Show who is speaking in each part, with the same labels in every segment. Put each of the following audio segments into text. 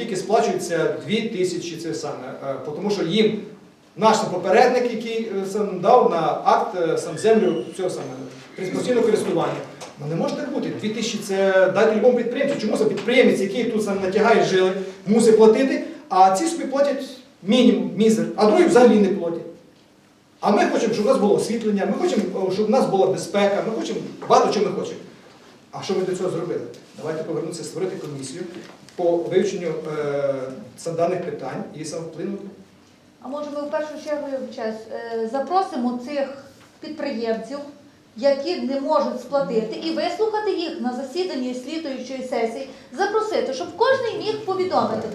Speaker 1: тільки сплачується 2 тисячі це саме. Е, Тому що їм наш попередник, який е, сам дав на акт е, сам землю цього саме постійного користування. Ну не може так бути. 2 тисячі це дати любому підприємцю. Чому це підприємець, який тут сам натягає жили, мусить платити, а ці собі платять мінімум, мізер, а другі взагалі не платять. А ми хочемо, щоб у нас було освітлення, ми хочемо, щоб у нас була безпека, ми хочемо багато чого ми хочемо. А що ми до цього зробили? Давайте повернутися, створити комісію по вивченню е, даних питань і самовплинути.
Speaker 2: А може ми в першу чергу я вибачаюсь, е, запросимо цих підприємців, які не можуть сплатити, і вислухати їх на засіданні слідуючої сесії, запросити, щоб кожен міг повідомити.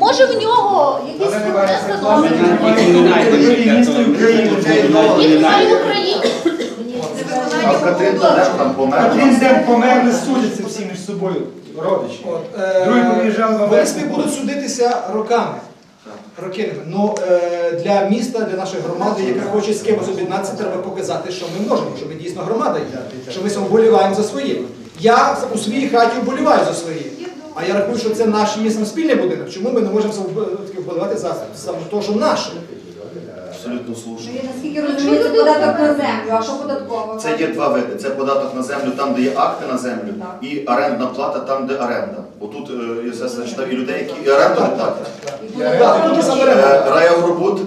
Speaker 2: Може в нього якісь протести Він має в Україні.
Speaker 3: Катрин.
Speaker 4: Померли, судяться всі між собою, родичі.
Speaker 1: От, е,
Speaker 4: Другі приїжджали в
Speaker 1: Вони
Speaker 4: Америку.
Speaker 1: будуть судитися роками. Роками. Ну, е, для міста, для нашої громади, яка хоче з кимось об'єднатися, треба показати, що ми можемо, що ми дійсно громада є, що ми вболіваємо за своє. Я у своїй хаті вболіваю за своє. А я рахую, що це наш є спільний будинок. Чому ми не можемо вболівати за саме те, що наше?
Speaker 3: Абсолютно слушно.
Speaker 5: Наскільки розумію, це податок на землю, а що податково?
Speaker 3: Це є два види. Це податок на землю там, де є акти на землю,
Speaker 5: Так.
Speaker 3: і орендна плата там, де оренда. Бо тут е, я все зачитав і людей, які і оренду не платять.
Speaker 1: Так, тут і
Speaker 3: Е,
Speaker 1: оренда.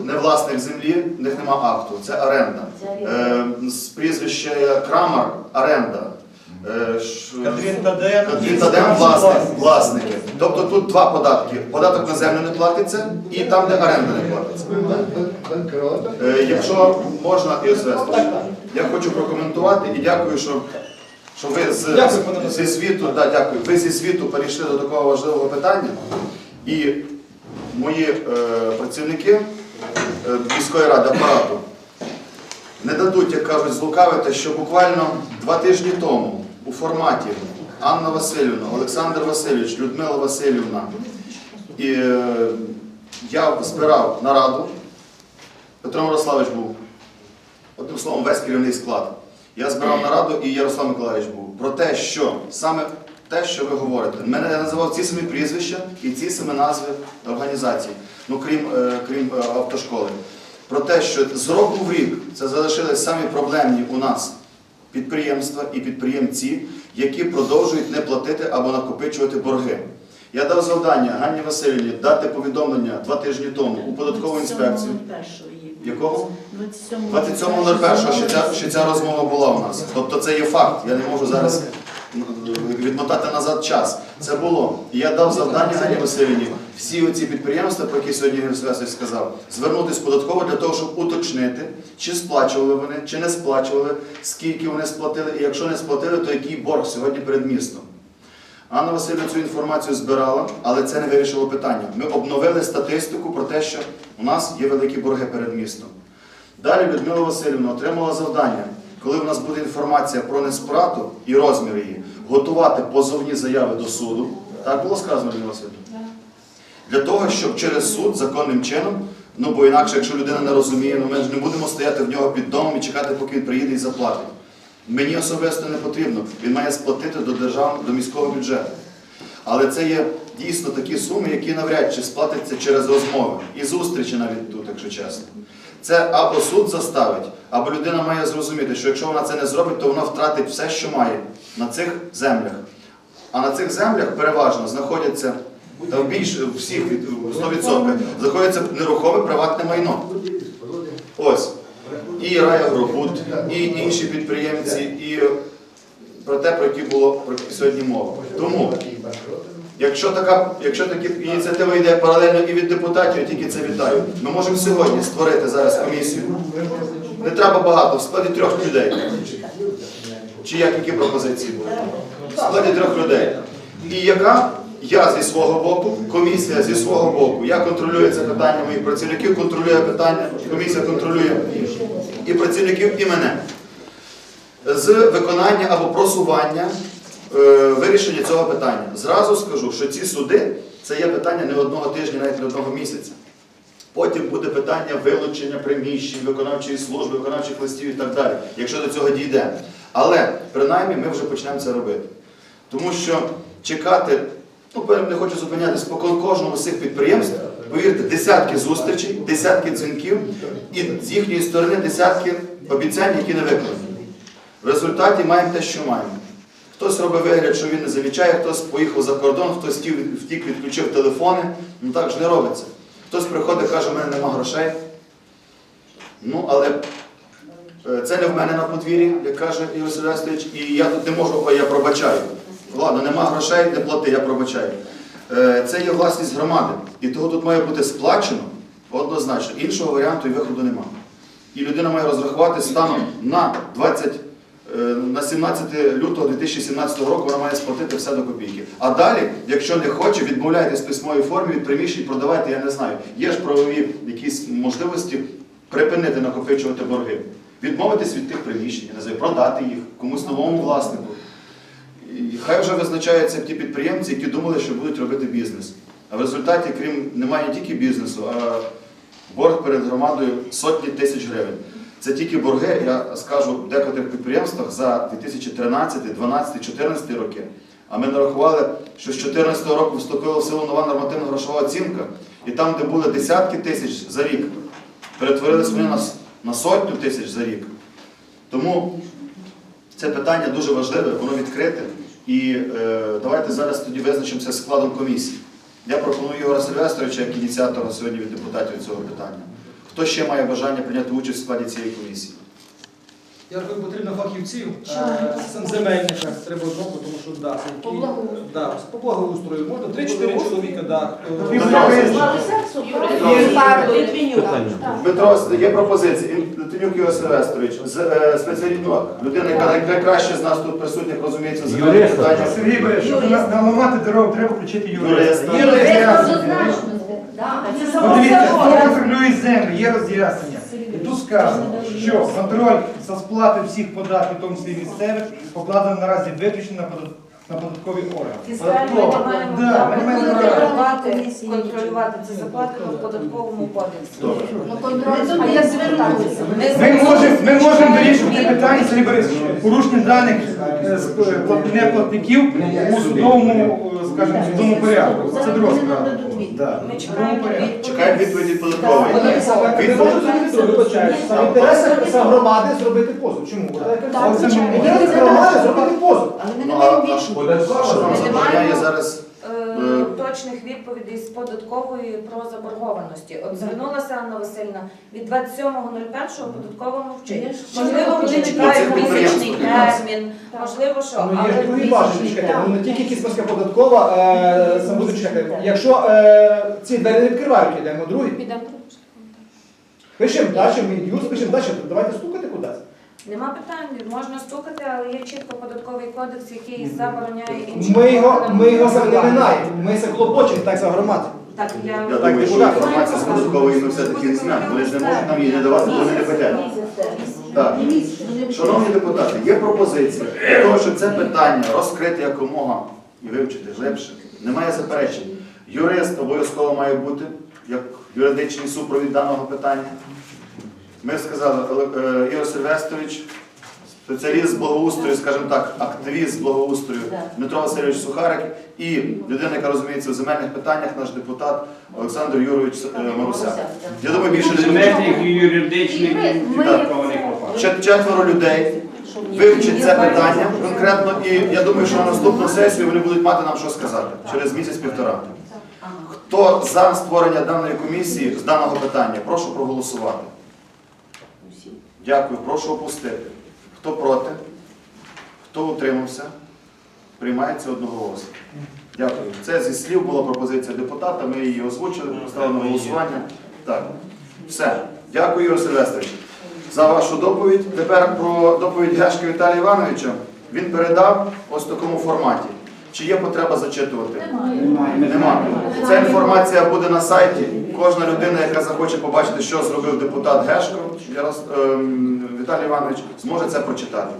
Speaker 3: Не власник землі, в них нема акту. Це оренда. Е, З прізвища Крамар оренда. Е,
Speaker 4: Тадея.
Speaker 3: Катрін Тадем власник, власники. Тобто тут два податки. Податок на землю не платиться і там, де оренда не платиться. Е, Якщо можна, Іосиф, я хочу прокоментувати і дякую, що, що ви з,
Speaker 1: Дякую, пане
Speaker 3: зі світу, да, дякую, ви зі світу перейшли до такого важливого питання. І мої е, працівники е, міської ради апарату не дадуть, як кажуть, злукавити, що буквально два тижні тому у форматі Анна Васильівна, Олександр Васильович, Людмила Васильівна і е, я збирав нараду. Петро Мирославович був. Одним словом, весь керівний склад. Я збирав нараду і Ярослав Миколаївич був. Про те, що саме те, що ви говорите. Мене я називав ці самі прізвища і ці самі назви організацій, ну крім, е, крім е, автошколи. Про те, що з року в рік це залишились самі проблемні у нас підприємства і підприємці, які продовжують не платити або накопичувати борги. Я дав завдання Ганні Васильівні дати повідомлення два тижні тому у податкову інспекцію. Якого? 27.01, що ця, що ця розмова була у нас. Тобто це є факт. Я не можу зараз відмотати назад час. Це було. І я дав завдання Гані Васильівні всі оці підприємства, про які сьогодні Ігор Святович сказав, звернутися податково для того, щоб уточнити, чи сплачували вони, чи не сплачували, скільки вони сплатили, і якщо не сплатили, то який борг сьогодні перед містом. Анна Васильівна цю інформацію збирала, але це не вирішило питання. Ми обновили статистику про те, що у нас є великі борги перед містом. Далі Людмила Васильівна отримала завдання, коли в нас буде інформація про несплату і розмір її, готувати позовні заяви до суду. Так було сказано, Людмила Васильівна? Для того, щоб через суд законним чином, ну бо інакше, якщо людина не розуміє, ну ми ж не будемо стояти в нього під домом і чекати, поки він приїде і заплатить. Мені особисто не потрібно. Він має сплатити до державного, до міського бюджету. Але це є дійсно такі суми, які навряд чи сплатяться через розмови. І зустрічі навіть тут, якщо чесно. Це або суд заставить, або людина має зрозуміти, що якщо вона це не зробить, то вона втратить все, що має на цих землях. А на цих землях переважно знаходяться та в більш всіх від 100% знаходиться нерухоме приватне майно. Ось. І Райагробуд, і інші підприємці, і про те, про які було про сьогодні мова. Тому, якщо така, якщо такі ініціатива йде паралельно і від депутатів, я тільки це вітаю. Ми можемо сьогодні створити зараз комісію. Не треба багато, в складі трьох людей. Чи як які пропозиції були? В складі трьох людей. І яка я зі свого боку, комісія зі свого боку, я контролюю це питання, моїх працівників контролює питання, комісія контролює і працівників, і мене. З виконання або просування вирішення цього питання. Зразу скажу, що ці суди це є питання не одного тижня, навіть не одного місяця. Потім буде питання вилучення приміщень, виконавчої служби, виконавчих листів і так далі, якщо до цього дійде. Але принаймні ми вже почнемо це робити. Тому що чекати Ну, не хочу зупинятися по кожному з цих підприємств. Повірте, десятки зустрічей, десятки дзвінків і з їхньої сторони десятки обіцянь, які не виконані. В результаті маємо те, що маємо. Хтось робить вигляд, що він не замічає, хтось поїхав за кордон, хтось втік, відключив телефони. Ну так ж не робиться. Хтось приходить, каже, у мене нема грошей. Ну, але е, це не в мене на подвір'ї, як каже Ігор Сильвестрович, і я тут не можу, ой, я пробачаю. Ладно, нема грошей, не плати, я пробачаю. Е, Це є власність громади. І того тут має бути сплачено однозначно. Іншого варіанту і виходу немає. І людина має розрахувати станом на 20, е, на 17 лютого 2017 року вона має сплатити все до копійки. А далі, якщо не хоче, відмовляйтесь в письмовій формі від приміщень, продавайте, я не знаю. Є ж правові якісь можливості припинити накопичувати борги. Відмовитись від тих приміщень, продати їх комусь новому власнику. І хай вже визначаються ті підприємці, які думали, що будуть робити бізнес. А в результаті, крім немає не тільки бізнесу, а борг перед громадою сотні тисяч гривень. Це тільки борги, я скажу, в декотрих підприємствах за 2013, 12, 14 роки. А ми нарахували, що з 2014 року вступила в силу нова нормативна грошова оцінка, і там, де були десятки тисяч за рік, перетворились вони на, на сотню тисяч за рік. Тому це питання дуже важливе, воно відкрите. І е, давайте зараз тоді визначимося з складом комісії. Я пропоную Ігора Сильвестровича як ініціатора сьогодні від депутатів цього питання. Хто ще має бажання прийняти участь в складі цієї комісії?
Speaker 1: Я рахую, потрібно фахівців, е, сам земельника треба одного, тому що да, це
Speaker 2: По
Speaker 1: які-
Speaker 2: благоустрою.
Speaker 1: да, по благоустрою. Можна 3-4 чоловіка, да, хто-
Speaker 3: Дмитро, є пропозиція. Литвинюк Ігор Сильвестрович, з, е, спеціаліст, ну, людина, яка най- найкраще з нас тут присутніх розуміється
Speaker 4: Юрист.
Speaker 3: питаннях.
Speaker 4: Сергій Борисович, щоб на- наламати дорогу, треба включити юриста.
Speaker 3: Юриста.
Speaker 4: Є
Speaker 2: Юрист
Speaker 4: роз'яснення.
Speaker 2: однозначно.
Speaker 5: Да.
Speaker 4: От дивіться, хто контролює землю, є роз'яснення. І тут сказано, що контроль за сплати всіх податків, в тому числі місцевих, покладено наразі виключно на подат- на податкові органи.
Speaker 6: Фіскально ми маємо
Speaker 4: Да, ми не маємо
Speaker 6: контролювати, контролювати це закладено в податковому кодексі.
Speaker 3: Добре.
Speaker 2: Ну, контроль. А?
Speaker 4: Ми можемо, ми можемо вирішувати питання, Сергій Борисович, порушення даних е, з- е, плат- неплатників у судовому, е, скажімо, судовому порядку. Це друга справа. Да.
Speaker 6: Ми чекаємо.
Speaker 3: Чекаємо відповіді податкової.
Speaker 1: Не можуть зробити друге, інтереси саме громади зробити позов. Чому?
Speaker 4: Так,
Speaker 1: Це
Speaker 4: звичайно.
Speaker 1: інтереси громади зробити позов.
Speaker 3: Ну, а, забороняє зараз?
Speaker 6: Е, Точних відповідей з податкової про заборгованості. От звернулася Анна Васильівна від 27.01 податково мовчить. Можливо, вони чекають місячний термін, можливо, що.
Speaker 1: Ну, є
Speaker 6: Але
Speaker 1: другі
Speaker 6: місячний
Speaker 1: бажання, чекайте,
Speaker 6: термін.
Speaker 1: ну не тільки Кіцманська податкова, е, сам буду чекати. Якщо е, ці двері не відкривають, йдемо другі. Пишемо далі, ми юз, пишемо далі, давайте стукати кудись.
Speaker 6: Нема питань, можна стукати, але є чітко податковий кодекс, який забороняє інші.
Speaker 1: Ми його, ми його саме ми це клопочемо так за громаду.
Speaker 6: Так, я
Speaker 3: Я думаю, що інформація з податкової ми все-таки не знаємо. Вони ж не можуть нам її не давати, бо вони не хотять. Так. Шановні депутати, є пропозиція для того, щоб це питання розкрити якомога і вивчити глибше. Немає заперечень. Юрист обов'язково має бути як юридичний супровід даного питання. Ми сказали, е, Ігор Сильвестрович, спеціаліст з благоустрою, скажімо так, активіст з благоустрою Дмитро Васильович Сухарик і людина, яка розуміється в земельних питаннях, наш депутат Олександр Юрович е, Марусяк. Я думаю, більше не
Speaker 7: Земельних і юридичних
Speaker 3: четверо людей вивчать це питання конкретно, і я думаю, що на наступну сесію вони будуть мати нам що сказати через місяць-півтора. Хто за створення даної комісії з даного питання, прошу проголосувати. Дякую, прошу опустити. Хто проти? Хто утримався? Приймається одноголосно. Дякую. Це зі слів була пропозиція депутата, ми її озвучили, поставили на голосування. Так, все. Дякую, Ігор Сильвестрович, за вашу доповідь. Тепер про доповідь Гешка Віталія Івановича. Він передав ось в такому форматі. Чи є потреба зачитувати?
Speaker 2: Немає.
Speaker 3: Нема. Ця інформація буде на сайті. Кожна людина, яка захоче побачити, що зробив депутат Гешко Ярос... ем, Віталій Іванович, зможе це прочитати.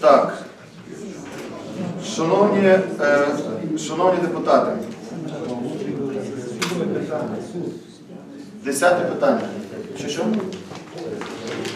Speaker 3: Так. Шановні, е, шановні депутати, десяте питання. Що що?